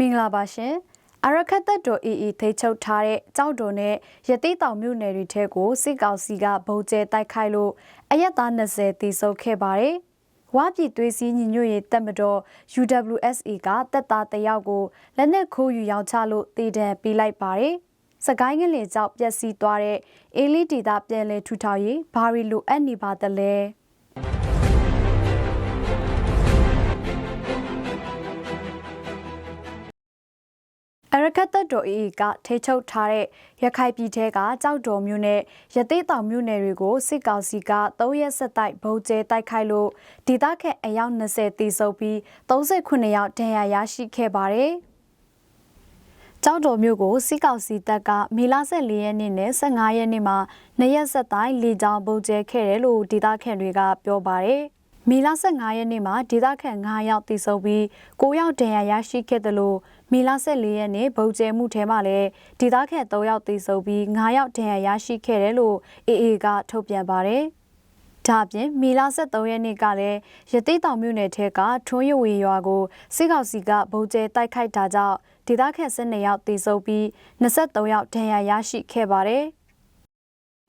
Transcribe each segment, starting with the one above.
မင်္ဂလာပါရှင်အရခတ်သက်တော် AA ထိချုပ်ထားတဲ့ကြောက်တော်နဲ့ရတိတောင်မြို့နယ်တွေထဲကိုစစ်ကောင်စီကဗုံကျဲတိုက်ခိုက်လို့အရက်သား20တိစုပ်ခဲ့ပါတယ်။ဝါပြည်သွေးစည်းညီညွတ်ရေးတပ်မတော် UWSA ကတပ်သားတယောက်ကိုလက်နက်ခိုးယူရောင်းချလို့တည်တံပေးလိုက်ပါတယ်။စကိုင်းငလင်ကြောင့်ပျက်စီးသွားတဲ့အေလီတီတာပြန်လဲထူထောင်ရေးဘာရီလိုအပ်နေပါသလဲ။ အရကတ်တပ်တော်အေကထိချုပ်ထားတဲ့ရခိုင်ပြည်ထဲကကြောက်တော်မြို့နယ်ရသေးတောင်မြို့နယ်တွေကိုစစ်ကောင်စီက3ရက်ဆက်တိုက်ဗုံးကျဲတိုက်ခိုက်လို့ဒေသခံအယောက်20တိစုပ်ပြီး39ယောက်ဒဏ်ရာရရှိခဲ့ပါတယ်။ကြောက်တော်မြို့ကိုစစ်ကောင်စီတပ်ကမေလ14ရက်နေ့နဲ့15ရက်နေ့မှာနှစ်ရက်ဆက်တိုက်လေကြောင်းဗုံးကျဲခဲ့တယ်လို့ဒေသခံတွေကပြောပါတယ်။ မေလ15ရက်နေ့မှာဒေသခံ9ယောက်တိစုပ်ပြီး9ယောက်ဒဏ်ရာရရှိခဲ့တယ်လို့မီလာ14ရက်နေ့ဗုံကျဲမှုထဲမှာလည်းဒေသခံ3ယောက်သေဆုံးပြီး9ယောက်ဒဏ်ရာရရှိခဲ့တယ်လို့ AA ကထုတ်ပြန်ပါတယ်။ဒါပြင်မီလာ73ရက်နေ့ကလည်းရတိတောင်မြို့နယ်ထဲကထွန်းရဝေရွာကိုစစ်ကောင်စီကဗုံကျဲတိုက်ခိုက်တာကြောင့်ဒေသခံ12ယောက်သေဆုံးပြီး23ယောက်ဒဏ်ရာရရှိခဲ့ပါတယ်။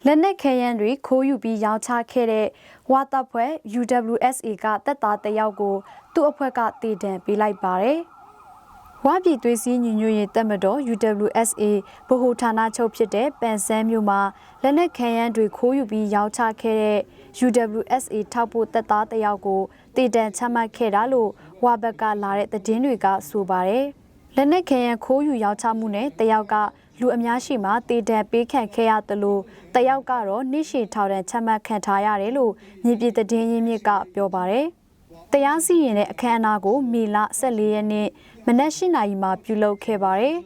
လက်နက်ခဲယမ်းတွေခိုးယူပြီးရောင်းချခဲ့တဲ့ဝါတပ်ဖွဲ့ UWSA ကတပ်သားတယောက်ကိုသူ့အဖွဲ့ကတည်တံပေးလိုက်ပါတယ်။ဝါပြည်သွေးစည်းညီညွတ်ရေးတပ်မတော် UWSA ဗဟိုဌာနချုပ်ဖြစ်တဲ့ပန်ဆန်းမြို့မှာလက်နက်ခဲယမ်းတွေခိုးယူပြီးရောင်းချခဲ့တဲ့ UWSA ထောက်ပို့တပ်သားတယောက်ကိုတည်တံချမှတ်ခဲ့တာလို့ဝါဘက်ကလာတဲ့သတင်းတွေကဆိုပါတယ်။လက်နက်ခဲယမ်းခိုးယူရောင်းချမှုနဲ့တယောက်က လူအများရှိမှတည်တံပေးခံခဲ့ရတယ်လို့တယောက်ကတော့နှိရှိထောင်တန်းချမှတ်ခံထားရတယ်လို့မြေပြည်သတင်းရင်းမြစ်ကပြောပါတယ်။တရားစီရင်တဲ့အခမ်းအနားကိုမေလ14ရက်နေ့မနက်၈နာရီမှာပြုလုပ်ခဲ့ပါတယ်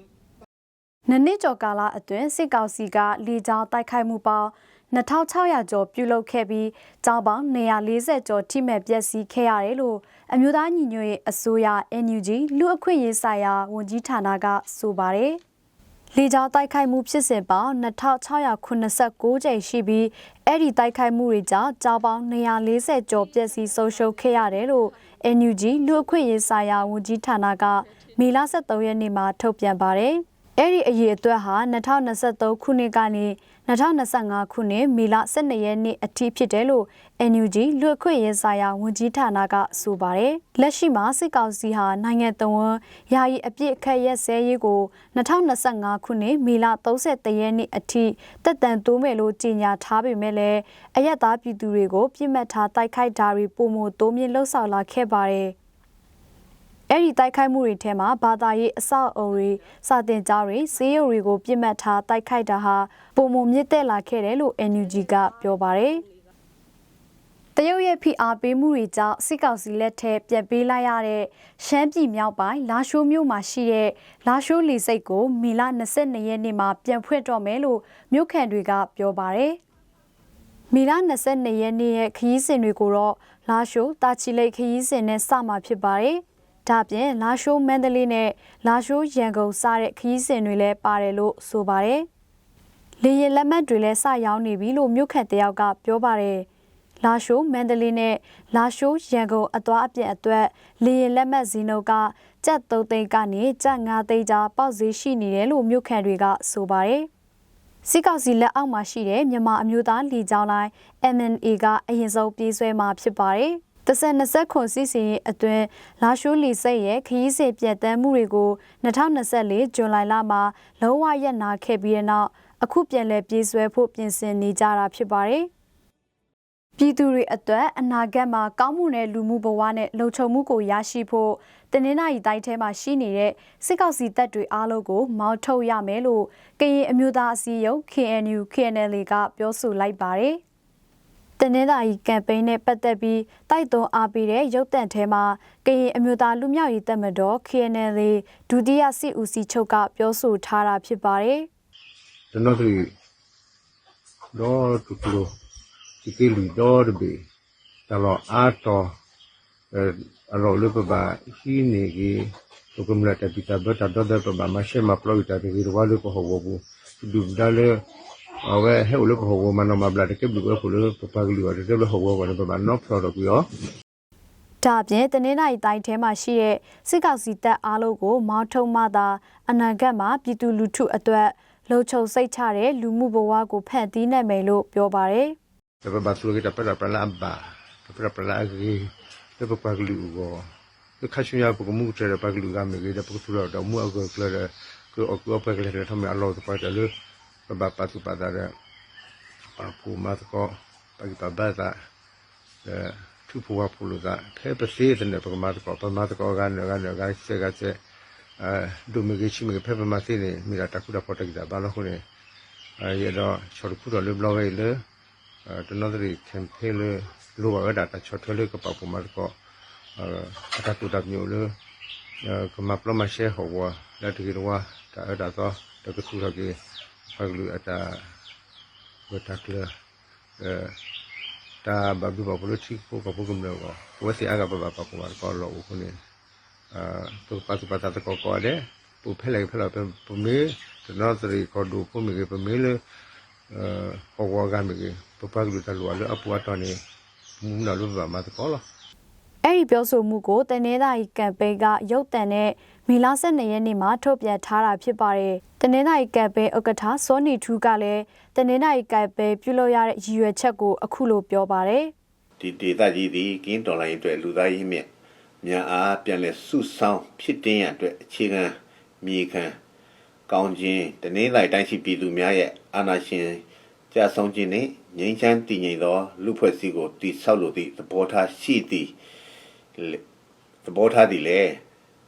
။နနစ်ကျော်ကာလအတွင်းစစ်ကောင်စီကလေကြောင်းတိုက်ခိုက်မှုပေါင်း2600ကျော်ပြုလုပ်ခဲ့ပြီးကျောင်းပေါင်း140ကျော်ထိမဲ့ပျက်စီးခဲ့ရတယ်လို့အမျိုးသားညီညွတ်ရေးအစိုးရ NUG လူအခွင့်ရေးဆိုင်ရာဝန်ကြီးဌာနကဆိုပါတယ်။ လေကြောင်းတိုက်ခိုက်မှုဖြစ်စဉ်ပေါင်း2689ကြိမ်ရှိပြီးအဲ့ဒီတိုက်ခိုက်မှုတွေကြောင့်ကြောင်းပေါင်း240ကျော်ပျက်စီးဆုံးရှုံးခဲ့ရတယ်လို့ NUG လူအခွင့်ရေးဆိုင်ရာဝန်ကြီးဌာနကမေလ23ရက်နေ့မှာထုတ်ပြန်ပါတယ်။အဲ့ဒီအရေးအတွက်ဟာ2023ခုနှစ်ကနေ2025ခုနှစ်မေလ12ရက်နေ့အထိဖြစ်တယ်လို့ NUG လူ့အခွင့်အရေးဆိုင်ရာဝန်ကြီးဌာနကဆိုပါတယ်။လက်ရှိမှာစစ်ကောင်စီဟာနိုင်ငံတော်ဝန်ယာယီအပြစ်အခက်ရက်စဲရေးကို2025ခုနှစ်မေလ31ရက်နေ့အထိတက်တန်တိုးမယ်လို့ကြေညာထားပေမဲ့လည်းအရက်သားပြည်သူတွေကိုပြစ်မှတ်ထားတိုက်ခိုက်တာတွေပုံမှုတိုးမြင့်လှုပ်ဆောင်လာခဲ့ပါတယ်။အဲ့ဒီတိုက်ခိုက်မှုတွေထဲမှာဘာသာရေးအဆောက်အုံတွေစာတင်ကြားတွေစေးရုံတွေကိုပြစ်မှတ်ထားတိုက်ခိုက်တာဟာပုံမမြင့်တက်လာခဲ့တယ်လို့ NUG ကပြောပါတယ်။ တရုတ်ရဲ့ဖိအားပေးမှုတွေကြောင့်စစ်ကောင်စီလက်ထက်ပြက်ပေးလိုက်ရတဲ့ရှမ်းပြည်မြောက်ပိုင်းလာရှိုးမြို့မှာရှိတဲ့လာရှိုးလီစိတ်ကိုမီလ22ရက်နေ့မှာပြန်ဖွင့်တော့မယ်လို့မြို့ခံတွေကပြောပါတယ်။မီလ22ရက်နေ့ရဲ့ခရီးစဉ်တွေကိုတော့လာရှိုးတာချီလိတ်ခရီးစဉ်နဲ့စမှာဖြစ်ပါတယ်။ဒါပြင်လာရှိုးမန္တလေးနဲ့လာရှိုးရန်ကုန်စတဲ့ခရီးစဉ်တွေလည်းပါတယ်လို့ဆိုပါတယ်။လေရင်လက်မှတ်တွေလည်းစရောက်နေပြီလို့မြို့ခတ်တယောက်ကပြောပါတယ်။ လာရှိုးမန္တလေးနဲ့လာရှိုးရန်ကုန်အသွားအပြည့်အတွက်လေရင်လက်မှတ်ဇီနုတ်ကကျပ်3သိန်းကနေကျပ်5သိန်းကြားပေါက်ဈေးရှိနေတယ်လို့မြို့ခံတွေကဆိုပါတယ်။စစ်ကောင်စီလက်အောက်မှာရှိတဲ့မြန်မာအမျိုးသားလီကြောင်းလိုင်း MNA ကအရင်ဆုံးပြေးဆွဲမှာဖြစ်ပါတယ်။တဆန်20ခွန်စီစီအတွင်းလာရှိုးလီစိတ်ရဲ့ခရီးစဉ်ပြတ်တမ်းမှုတွေကို2024ဇွန်လလမှာလုံးဝရပ်နာခဲ့ပြီးတဲ့နောက်အခုပြန်လည်ပြေးဆွဲဖို့ပြင်ဆင်နေကြတာဖြစ်ပါတယ်။ ပြည်သူတွေအတွက်အနာဂတ်မှာကောင်းမှုနဲ့လူမှုဘဝနဲ့လုံခြုံမှုကိုရရှိဖို့တနင်္လာရီတိုင်းထဲမှာရှိနေတဲ့စစ်ကောက်စီတပ်တွေအားလုံးကိုမောင်းထုတ်ရမယ်လို့ကရင်အမျိုးသားအစည်းအရုံး KNU KNL ကပြောဆိုလိုက်ပါတယ်။တနင်္သာရီကမ်ပိန်းနဲ့ပတ်သက်ပြီးတိုက်တွန်းအားပေးတဲ့ရုပ်သံထဲမှာကရင်အမျိုးသားလူမျိုးရေးတပ်မတော် KNL ဒုတိယစစ်ဦးစီးချုပ်ကပြောဆိုထားတာဖြစ်ပါတယ်။ကျွန်တော်တို့တော့တူတူ ဒီကိလူတော့ဒီတော့အားတော့အရောလပပါရှိနေကြီးဘုကမလာတပိတာဘတ်တော့တော့ပပါမရှိမပလို့တာဒီရဝါလို့ကိုဟောဘူးဒူဒါလေအဝဲဟဲ့လို့ဟောဝမနမဘလာတကဘလူကိုလို့ပပကလူရတဲ့လို့ဟောဝကနေပမာနော့ဖလော်တော့ပြီးရောဒါအပြင်တနင်္လာရီတိုင်းထဲမှာရှိတဲ့စစ်ကောင်စီတပ်အားလုံးကိုမောင်းထုံမှသာအနာဂတ်မှာပြည်သူလူထုအတွက်လုံခြုံစိတ်ချတဲ့လူမှုဘဝကိုဖန်တီးနိုင်မယ်လို့ပြောပါတယ် Dapat batu lagi dapat dapat lamba. Dapat dapat lagi. Dapat paglu go. Ke khashnya pagmu tere paglu ga me ge dapat sura da mu ago klara ke ok ok paglu da thame Allah ta pa da le. Ba pa tu pa da da. Pa pu ma ko pa ki pa ba da. Eh tu pu wa pu lu da. Phe pa se de ne pa ma ko pa ma ko ga ne ga ne ga se ga se. Eh du me ge chi me phe pa ma se ne mi da ta ku da pa ta ki da ba lo khu ne. Eh ye do chor ku do le blo ge le. တနဒရီကမ်ပိန်းလေလိုဝါဒါတာချောထလေကပပမာကောအတတူတပ်မျိုးလေကမပလမရှေဟောဝါလက်တီရောတာဒါတော့တကဆူရကေဖဂလူအတာဝတ်တက်လေအဲတာဘဘဘပလချိကိုကပုကမလောဝစီအကပပပပမာကောလောခုနေအာသူပတ်ပတ်တာကောကောတဲ့ပူဖဲလေဖဲလာပမေတနဒရီကောဒူပမေပမေလေဟောဝါကမကြီး ပပကလူတလူအလအပူအတော်နေမူနာလူပါမတ်ကောလားအဲ့ဒီပြောဆိုမှုကိုတနင်္သာရီကမ်ပိန်းကရုပ်တံနဲ့မီလာ12ရက်နေ့မှာထုတ်ပြန်ထားတာဖြစ်ပါတယ်။တနင်္သာရီကမ်ပိန်းဥက္ကဋ္ဌစောနီထူးကလည်းတနင်္သာရီကမ်ပိန်းပြုလုပ်ရတဲ့ရည်ရွယ်ချက်ကိုအခုလိုပြောပါတယ်ဒီဒေသကြီးသည်ကင်းတော်လိုင်းအတွက်လူသားရေးမြင့်မြန်အားပြန်လည်စုဆောင်းဖြစ်တင်ရအတွက်အခြေခံမြေခံကောင်းခြင်းတနင်္လာရီတိုင်းရှိပြည်သူများရဲ့အာဏာရှင်ကြာဆုံးခြင်းနှ င့်ငြိမ်းချမ်းတည်ငြိမ်သော လူဖွဲ့စည်းကိုတည်ဆောက်လိုသည့်သဘောထားရှိသည့်သဘောထားသည်လည်း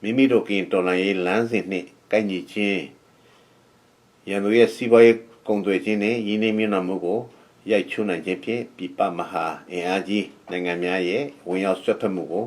မိမိတို့ကင်းတော်လိုင်းရေးလမ်းစဉ်နှင့်ကိုက်ညီခြင်းရန်သူရဲ့စီးပွားရေးကုန်သွယ်ခြင်းနှင့်ရင်းနှီးမြှုပ်နှံမှုကိုရိုက်ချွန်းနိုင်ခြင်းဖြင့်ပြပမဟာအင်အားကြီးနိုင်ငံများရဲ့ဝင်ရောက်ဆွတ်ဖက်မှုကို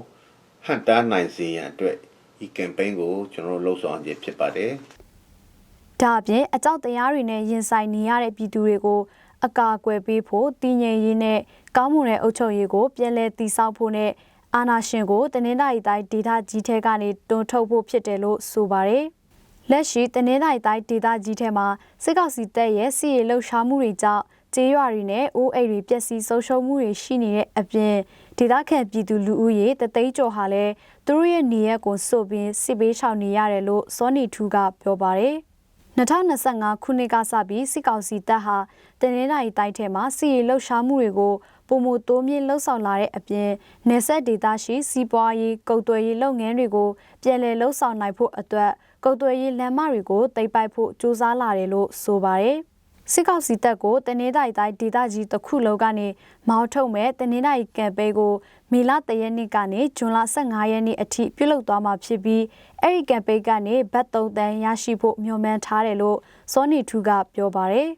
ဟန်တားနိုင်စေရန်အတွက်ဒီကမ်ပိန်းကိုကျွန်တော်တို့လှုပ်ဆောင်ခြင်းဖြစ်ပါတယ်။ဒါအပြင်အကြောက်တရားတွေနဲ့ရင်ဆိုင်နေရတဲ့ပြည်သူတွေကို အကာအကွယ်ပေးဖို့တည်ငြိမ်ရေးနဲ့ကောင်းမွန်တဲ့အုပ်ချုပ်ရေးကိုပြန်လည်တည်ဆောက်ဖို့နဲ့အာဏာရှင်ကိုတနင်္သာရီတိုင်းဒေသကြီးထဲကနေတွန်းထုတ်ဖို့ဖြစ်တယ်လို့ဆိုပါတယ်။လက်ရှိတနင်္သာရီတိုင်းဒေသကြီးထဲမှာစစ်ကောင်စီတပ်ရဲ့စီရေးလှုပ်ရှားမှုတွေကြောင့်ကျေးရွာတွေနဲ့အိုးအိမ်တွေပျက်စီးဆုံးရှုံးမှုတွေရှိနေတဲ့အပြင်ဒေသခံပြည်သူလူဦးရေတသိန်းကျော်ဟာလည်းသူတို့ရဲ့နေရက်ကိုစုပ်ပြီးစစ်ပေးရှောင်နေရတယ်လို့စောနီထူးကပြောပါတယ်။ 2025ခုနှစ်ကစပြီးစစ်ကောင်စီတပ်ဟာတနင်္လာရီတိုင်းထဲမှာစီရီလှုပ်ရှားမှုတွေကိုပုံမတိုးမြင့်လှုပ်ဆောင်လာတဲ့အပြင်နေဆက်ဒေသရှိစီးပွားရေးကုန်သွယ်ရေးလုပ်ငန်းတွေကိုပြည်လည်လှုပ်ဆောင်နိုင်ဖို့အတွက်ကုန်သွယ်ရေးလမ်းမတွေကိုတိတ်ပိုက်ဖို့ကြိုးစားလာတယ်လို့ဆိုပါတယ်။ စစ်ကောင်စီတပ်ကိုတနင်္သာရီတိုင်းဒေသကြီးတစ်ခုလုံးကနေမောင်းထုတ်မဲ့တနင်္သာရီကမ်ပိန်းကိုမေလ3ရက်နေ့ကနေဇွန်လ15ရက်နေ့အထိပြုလုပ်သွားမှာဖြစ်ပြီးအဲ့ဒီကမ်ပိန်းကနေဘတ်3တန်းရရှိဖို့မျှော်မှန်းထားတယ်လို့စောနီထူးကပြောပါတယ်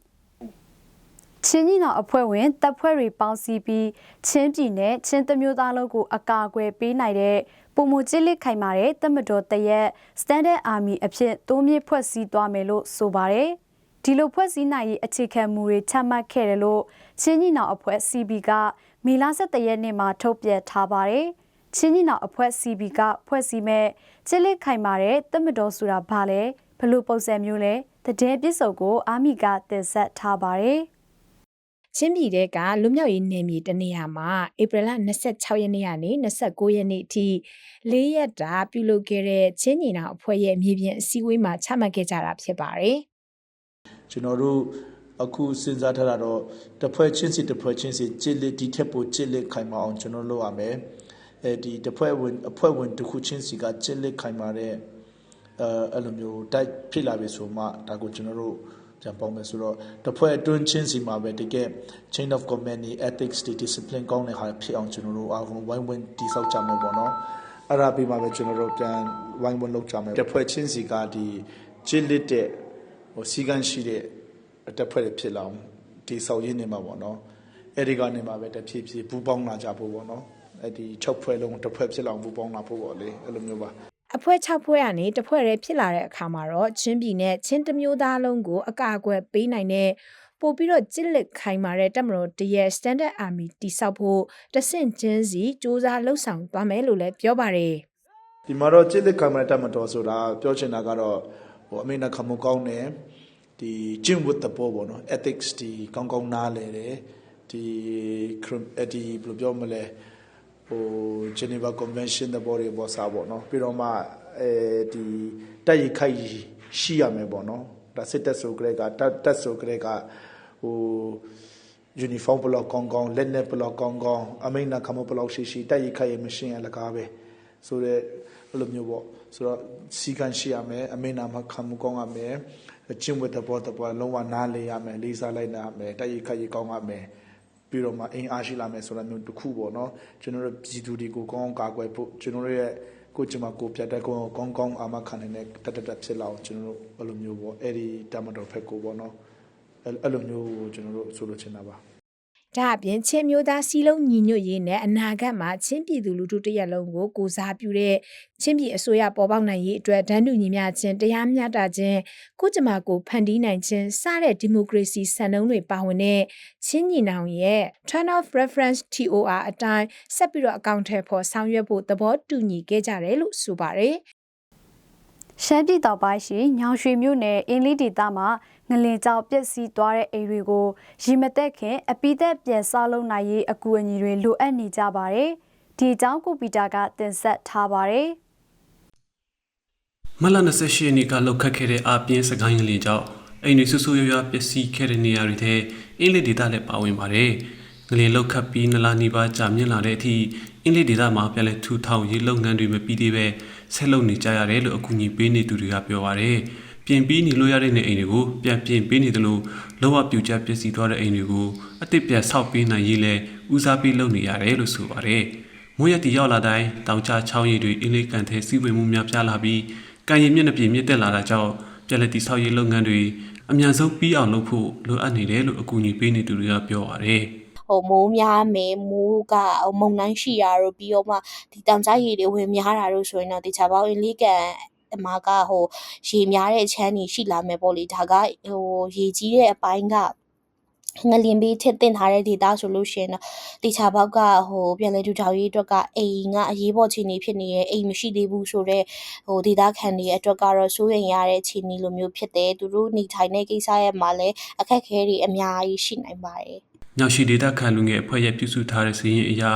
။ချင်းကြီးနောင်အဖွဲ့ဝင်တပ်ဖွဲ့တွေပေါင်းစည်းပြီးချင်းပြည်နယ်ချင်းတမျိုးသားလုံးကိုအကာအကွယ်ပေးနိုင်တဲ့ပုံမကျစ်လစ်ခိုင်မာတဲ့တမတော်တရက် Standard Army အဖြစ်တိုးမြင့်ဖွဲ့စည်းသွားမယ်လို့ဆိုပါတယ်။ ဒီလိုဖွဲ့စည်းနိုင်ရေးအခြေခံမူတွေချမှတ်ခဲ့တယ်လို့ချင်းကြီးနောင်အဖွဲ့ CB ကမေလ17ရက်နေ့မှာထုတ်ပြန်ထားပါတယ်။ချင်းကြီးနောင်အဖွဲ့ CB ကဖွဲ့စည်းမဲ့ကျစ်လစ်ခိုင်မာတဲ့တမတော်ဆိုတာဘာလဲဘလို့ပုံစံမျိုးလဲတည်င်းပြစ်စုံကိုအာမီကတင်ဆက်ထားပါတယ်။ချင်းပြည်တဲ့ကလွတ်မြောက်ရေးနယ်မြေတနေရာမှာဧပြီလ26ရက်နေ့ကနေ29ရက်နေ့အထိ၄ရက်တာပြုလုပ်ခဲ့တဲ့ချင်းညီနောင်အဖွဲ့ရဲ့မြေပြင်အစည်းအဝေးမှာချမှတ်ခဲ့ကြတာဖြစ်ပါတယ် ကျွန်တော်တို့အခုစဉ်းစားထားတာတော့တစ်ဖွဲ့ချင်းစီတစ်ဖွဲ့ချင်းစီကြစ်လက်ဒီထက်ပိုကြစ်လက်ခိုင်မာအောင်ကျွန်တော်လုပ်ရမယ်အဲဒီတစ်ဖွဲ့ဝင်အဖွဲ့ဝင်တစ်ခုချင်းစီကကြစ်လက်ခိုင်မာတဲ့အဲအဲ့လိုမျိုးတိုက်ဖြစ်လာပြီဆိုမှဒါကိုကျွန်တော်တို့ပြန်ပေါင်းမယ်ဆိုတော့တစ်ဖွဲ့အတွင်းချင်းစီမှာပဲတကယ် chain of command နဲ့ ethics တွေ discipline ကောင်းတဲ့ဟာဖြစ်အောင်ကျွန်တော်တို့အားလုံးဝိုင်းဝန်းတည်ဆောက်ကြမယ်ပေါ့နော်အဲ့ဒါပြီးမှပဲကျွန်တော်တို့ပြန်ဝိုင်းဝန်းလုပ်ကြမယ်တစ်ဖွဲ့ချင်းစီကဒီကြစ်လက်တဲ့ ဟိုစီကန်းရှိတဲ့တက်ဖွဲ့တွေဖြစ်လာအောင်ဒီဆောက်ရင်းနေမှာပေါ့နော်အဲ့ဒီကနေမှာပဲတဖြည်းဖြည်းပူပေါင်းလာကြဖို့ပေါ့နော်အဲ့ဒီ6ဖွဲ့လုံးတစ်ဖွဲ့ဖြစ်လာအောင်ပူပေါင်းလာဖို့ပေါ့လေအဲ့လိုမျိုးပါအဖွဲ့6ဖွဲ့ကနေတစ်ဖွဲ့ရဲဖြစ်လာတဲ့အခါမှာတော့ချင်းပြည်နဲ့ချင်းတစ်မျိုးသားလုံးကိုအကာအကွယ်ပေးနိုင်တဲ့ပို့ပြီးတော့ကြစ်လက်ခိုင်မာတဲ့တပ်မတော်တရဲ့ Standard Army တိစောက်ဖို့တဆင့်ချင်းစီစူးစမ်းလှုပ်ဆောင်သွားမယ်လို့လည်းပြောပါတယ်ဒီမှာတော့จิตလက်ခံမတက်မတော်ဆိုတာပြောချင်တာကတော့ ဟိုအမေနာခမကောင်းတယ်ဒီကျင့်ဝတ်တဘောပေါ့နော် ethics ဒီကောင်းကောင်းနားလဲတယ်ဒီ crim- အဲ့ဒီဘယ်လိုပြောမလဲဟဟို Geneva Convention သဘောတွေပေါ်စားပေါ့နော်ပြီးတော့မှအဲဒီတိုက်ရိုက်ခိုက်ရှိရမယ်ပေါ့နော်ဒါစစ်တပ်ဆိုကြတဲ့ကတပ်တပ်ဆိုကြတဲ့ကဟို uniform ဘလော့ကောင်းကောင်းလက်နက်ဘလော့ကောင်းကောင်းအမိန်နာခမဘလော့ရှိရှိတိုက်ရိုက်ခိုက်ရမရှင်းရလကားပဲ ဆိုတော့အဲ့လိုမျိုးပေါ့ဆိုတော့စီကန်ရှိရမယ်အမိန်နာမခမှုကောင်းရမယ်ကျင့်ဝတ်တဘောတဘောလုံးဝနားလေရမယ်လေးစားလိုက်နာရမယ်တိုက်ရိုက်ခိုက်ရကောင်းရမယ်ပြီးတော့မှအင်အားရှိလာမယ်ဆိုတာမျိုးတစ်ခုပေါ့နော်ကျွန်တော်တို့ပြည်သူတွေကိုကောင်းကောင်းကာကွယ်ဖို့ကျွန်တော်တို့ရဲ့ကိုယ်ကျမကိုယ်ပြတ်တဲ့ကောင်းကောင်းကောင်းအာမခံနေတဲ့တတ်တတ်ဖြစ်လာအောင်ကျွန်တော်တို့အဲ့လိုမျိုးပေါ့အဲ့ဒီတမတော်ဖက်ကိုပေါ့နော်အဲ့အဲ့လိုမျိုးကိုကျွန်တော်တို့ဆိုလိုချင်တာပါ ဒါအပြင်ချင်းမျိုးသားစီလုံးညီညွတ်ရေးနဲ့အနာဂတ်မှာချင်းပြည်သူလူထုတရက်လုံးကိုကိုစားပြုတဲ့ချင်းပြည်အစိုးရပေါ်ပေါက်နိုင်ရေးအတွက်ဒန်းတူညီမျှခြင်းတရားမျှတခြင်းကိုကြမ္မာကိုဖန်တီးနိုင်ခြင်းစတဲ့ဒီမိုကရေစီစံနှုန်းတွေပါဝင်တဲ့ချင်းညီနောင်ရဲ့ Turn of Reference TOR အတိုင်းဆက်ပြီးတော့အကောင့်ထဲပေါ်ဆောင်ရွက်ဖို့သဘောတူညီခဲ့ကြတယ်လို့ဆိုပါတယ်ရှမ်းပြည်တောင်ပိုင်းရှိညောင်ရွှေမြို့နယ်အင်းလေးဒေသမှာ ငလင်ကြောင်ပျက်စီးသွားတဲ့အိမ်တွေကိုရီမသက်ခင်အပိသက်ပြန်ဆောက်လုပ်နိုင်ရေးအကူအညီတွေလိုအပ်နေကြပါတယ်။ဒီအကြောင်းကိုပီတာကတင်ဆက်ထားပါတယ်။မလ28ရက်နေ့ကလောက်ခတ်ခဲ့တဲ့အာပြင်းစကိုင်းကလေးကြောင့်အိမ်တွေဆူဆူရွရွပျက်စီးခဲ့တဲ့နေရာတွေထဲအင်းလေးဒေသလည်းပါဝင်ပါတယ်။ငလင်လောက်ခတ်ပြီးနလာနီပါကြာမြင့်လာတဲ့အထိအင်းလေးဒေသမှာပြန်လည်ထူထောင်ရေးလုပ်ငန်းတွေမပြီးသေးပဲဆက်လုပ်နေကြရတယ်လို့အကူအညီပေးနေသူတွေကပြောပါတယ်။ ပြင်ပြီးနေလို့ရတဲ့နေအိမ်တွေကိုပြန်ပြင်ပေးနေတယ်လို့လောကပြူကျပျက်စီးသွားတဲ့အိမ်တွေကိုအစ်စ်ပြန်ဆောက်ပေးနိုင်ရေးလဲဦးစားပေးလုပ်နေရတယ်လို့ဆိုပါတယ်။မိုးရတီရောက်လာတိုင်းတောင်ချချောင်းရည်တွေအင်းလေးကန်ထဲစီးဝင်မှုများပြားလာပြီးကံရည်မျက်နှာပြင်မြင့်တက်လာတာကြောင့်ပြည်လက်တီဆောက်ရေးလုပ်ငန်းတွေအမြန်ဆုံးပြီးအောင်လုပ်ဖို့လိုအပ်နေတယ်လို့အကူအညီပေးနေသူတွေကပြောပါတယ်။ဟိုမိုးများမယ်မိုးကဟိုမုန်တိုင်းရှိတာတို့ပြီးတော့မှဒီတောင်ကြားရေတွေဝင်များတာတို့ဆိုရင်တော့တခြားပေါင်းအင်လီကန်အ မကဟိုရေများတဲ့ချမ်းကြီးရှိလာမယ်ပေါ့လေဒါကဟိုရေကြီးတဲ့အပိုင်းကငလင်ပေးထစ်တင်ထားတဲ့ဒေတာဆိုလို့ရှိရင်တော့တေချာဘောက်ကဟိုပြန်လဲထူထောင်ရေးအတွက်ကအိမ်ကအရေးပေါ်ခြေနေဖြစ်နေရဲ့အိမ်မရှိသေးဘူးဆိုတော့ဟိုဒေတာခံတွေအတွက်ကတော့စိုးရိမ်ရတဲ့ခြေနေလိုမျိုးဖြစ်တယ်သူတို့နေထိုင်တဲ့ကိစ္စရဲ့မှာလည်းအခက်အခဲတွေအများကြီးရှိနိုင်ပါတယ်ညောင်ရှိဒေတာခံလူငယ်အဖွဲ့ရဲ့ပြုစုထားတဲ့စီးရင်အရာ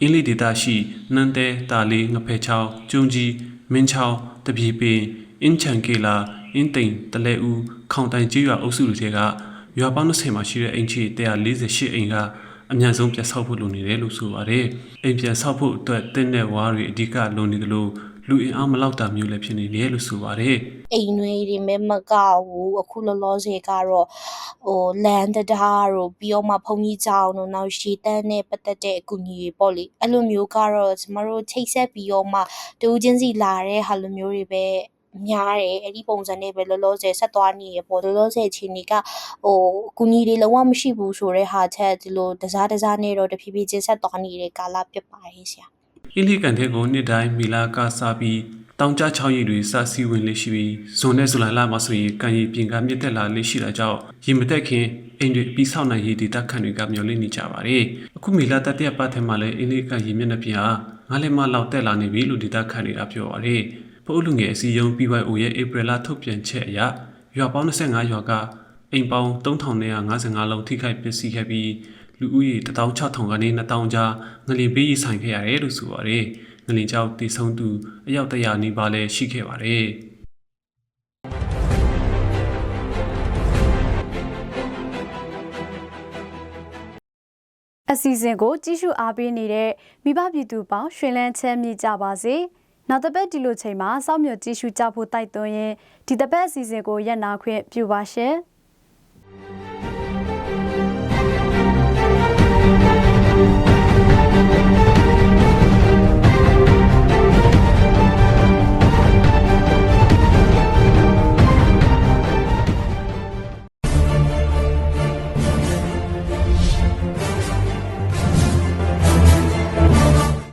အင်းလေးဒေတာရှိနန်းတဲတာလေးငဖဲချောင်းကျုံကြီး မင်းချောင်းတပြေပင်အင်းချန်ကေလာအင်းတိန်တလဲဦးခေါင်တိုင်ကြီးရွာအုပ်စုတွေကရွာပေါင်း20မှာရှိတဲ့အိမ်ချီ148အိမ်ကအများဆုံးပြတ်ဆောက်ဖို့လိုနေတယ်လို့ဆိုပါတယ်။အိမ်ပြန်ဆောက်ဖို့အတွက်တင်းတဲ့ဝါးတွေအဓိကလိုနေတယ်လို့ လူအင်အားမလောက်တာမျိုးလည်းဖြစ်နေတယ်လို့ဆိုပါတယ်။အိမ်တွေတွေမဲမကဘူးအခုလောလောဆယ်ကတော့ဟိုလန်တဒါတို့ပြီးတော့မှဘုံကြီးကြောင်တို့နောက်ရှေတန်းနဲ့ပတ်သက်တဲ့အကူအညီတွေပေါ့လေအဲ့လိုမျိုးကတော့ကျမတို့ချိတ်ဆက်ပြီးတော့မှတူချင်းစီလာတဲ့ဟာလိုမျိုးတွေပဲများတယ်အဲ့ဒီပုံစံနဲ့ပဲလောလောဆယ်ဆက်သွားနေရပေါ့လောလောဆယ်ချိန်တွေကဟိုအကူအညီတွေလုံးဝမရှိဘူးဆိုတဲ့ဟာချက်ဒီလိုတစားတစားနဲ့တော့တဖြည်းဖြည်းချင်းဆက်သွားနေတဲ့ကာလဖြစ်ပါရဲ့ဆရာ အင်းလီကန်တဲ့ကိုနှစ်တိုင်းမီလာကစားပြီးတောင်ကျချောင်းရည်တွေစစီဝင်လေးရှိပြီးဇွန်နဲ့ဇူလိုင်လမှာဆိုရင်ကန်ရည်ပြင်ကမြင့်တက်လာလေးရှိတာကြောင့်ရေမတက်ခင်အိမ်တွေပြီးဆောက်နိုင်ရေးဒေတာခန့်တွေကမျှော်လင့်နေကြပါတယ်အခုမီလာတတိယပတ်ထဲမှာလည်းအင်းလီကန်ရည်မျက်နှာပြင်ဟာငါးလက်မလောက်တက်လာနေပြီလို့ဒေတာခန့်တွေကပြောပါတယ်ပို့လူငယ်အစည်းအရုံး PYO ရဲ့ဧပြီလထုတ်ပြန်ချက်အရရွာပေါင်း25ရွာကအိမ်ပေါင်း3955လုံးထိခိုက်ပျက်စီးခဲ့ပြီး လူဦးရေ16000ကနေ2000ကြားငလင်ပေးရဆိုင်ခဲ့ရတယ်လို့ဆိုပါတယ်။ငလင်ကြောင့်တည်ဆုံးသူအယောက်တရာနီးပါးလည်းရှိခဲ့ပါတယ်။အစီအစဉ်ကိုကြည့်ရှုအားပေးနေတဲ့မိဘပြည်သူပေါင်းရွှင်လန်းချမ်းမြေ့ကြပါစေ။နောက်တစ်ပတ်ဒီလိုချိန်မှာစောင့်မျှော်ကြည့်ရှုကြဖို့တိုက်တွန်းရင်ဒီတစ်ပတ်အစီအစဉ်ကိုရက်နာခွင့်ပြုပါရှင်။